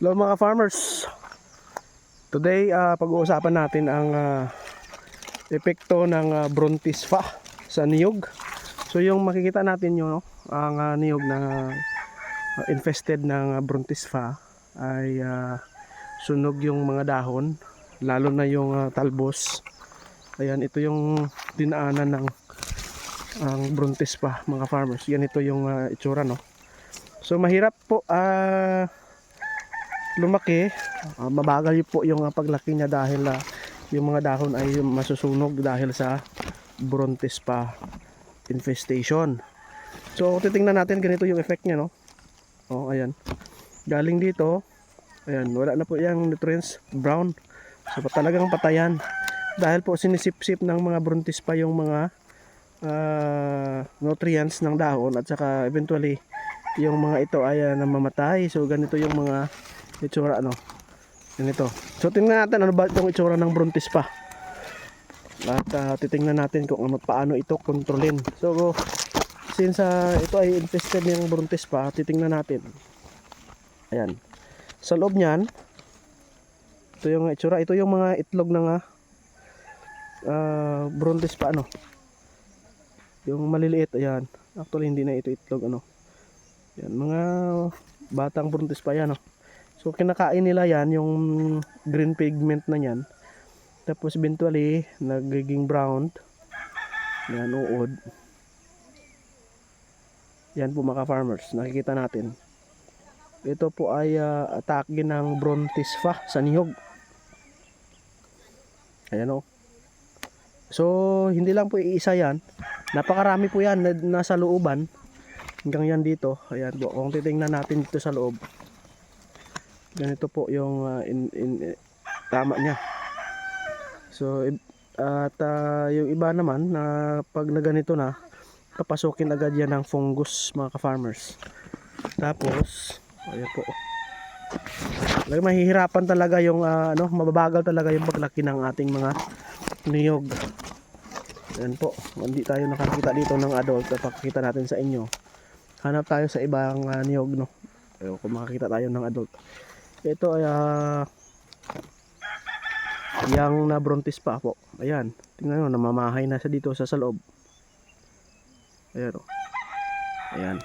Hello mga farmers. Today uh, pag-uusapan natin ang ah, epekto ng uh, brontisfa sa niyog. So yung makikita natin yun, no? ang ah, niyog na ah, infested ng uh, brontisfa ay ah, sunog yung mga dahon, lalo na yung ah, talbos. Ayan, ito yung dinaanan ng ang brontisfa mga farmers. Yan ito yung ah, itsura no. So mahirap po ah lumaki, Ah, mabagal po yung ah, paglaki niya dahil ah, yung mga dahon ay masusunog dahil sa brontis pa infestation. So titingnan natin ganito yung effect niya no. Oh, ayan. Galing dito, ayan, wala na po yung nutrients, brown. So talagang patayan. Dahil po sinisip-sip ng mga brontis pa yung mga ah, nutrients ng dahon at saka eventually yung mga ito ay ah, namamatay. So ganito yung mga itsura ano. Ganito. So tingnan natin ano ba itong itsura ng brontis pa. At ah, titingnan natin kung ano paano ito kontrolin. So since ah, ito ay infested ng brontis pa, titingnan natin. Ayan. Sa loob niyan, ito yung itsura, ito yung mga itlog ng ah, ah, brontis pa ano. Yung maliliit, ayan. Actually hindi na ito itlog ano. Yan, mga batang brontis pa yan oh. So kinakain nila yan yung green pigment na yan. Tapos eventually nagiging brown. Yan uod. Yan po mga farmers, nakikita natin. Ito po ay uh, atake ng brontisfa sa niyog. Ayan o. So, hindi lang po iisa yan. Napakarami po yan na nasa looban. Hanggang yan dito. Ayan po. Kung titingnan natin dito sa loob ganito po yung uh, in, in, eh, tama niya. So at uh, yung iba naman na pag na ganito na papasukin agad yan ng fungus mga ka-farmers. Tapos ayan po. Talagang mahihirapan talaga yung uh, ano mababagal talaga yung paglaki ng ating mga niyog. Yan po. Hindi tayo nakakita dito ng adult papakita natin sa inyo. Hanap tayo sa ibang uh, niyog no? Ayun, kung makakita tayo ng adult ito ay ah, yang na brontis pa po. Ayan. Tingnan nyo, namamahay na siya dito sa sa loob. Ayan o. Ayan.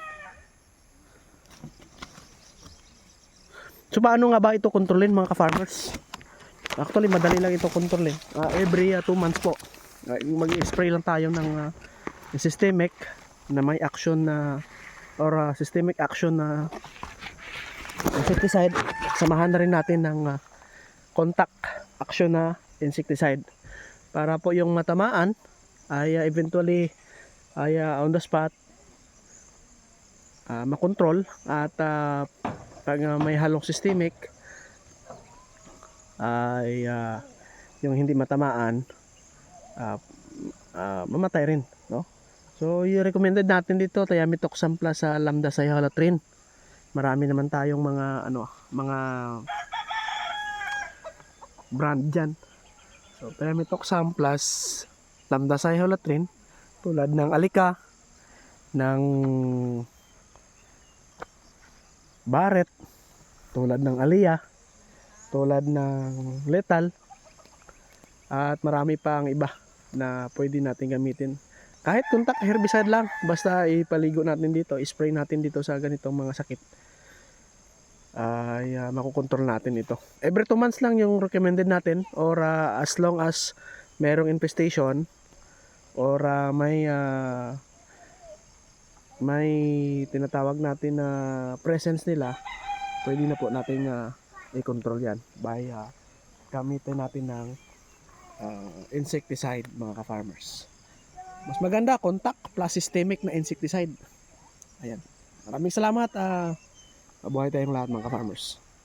So paano nga ba ito kontrolin mga ka-farmers? Actually, madali lang ito kontrolin. Ah, every 2 months po. Ah, mag-spray lang tayo ng ah, systemic na may action na or ah, systemic action na insecticide samahan na rin natin ng ah, contact action na insecticide. Para po yung matamaan ay ah, eventually ay ah, on the spot ah, makontrol at ah, pag ah, may halong systemic ay ah, yung hindi matamaan ah, ah, mamatay rin no? So yung recommended natin dito Thiametoxam plus sa lambda cyhalothrin marami naman tayong mga ano mga brand dyan. So Permetoxam plus Lambda Cyhalothrin tulad ng Alika ng Barret tulad ng Alia tulad ng Lethal at marami pa ang iba na pwede natin gamitin. Kahit contact herbicide lang basta ipaligo natin dito spray natin dito sa ganitong mga sakit ay uh, makukontrol natin ito. Every 2 months lang yung recommended natin or uh, as long as merong infestation or uh, may uh, may tinatawag natin na presence nila, pwede na po natin uh, i-control yan by uh, gamitin natin ng uh, insecticide mga ka-farmers. Mas maganda contact plus systemic na insecticide. Ayan. Maraming salamat. Uh, Mabuhay tayong lahat mga ka-farmers.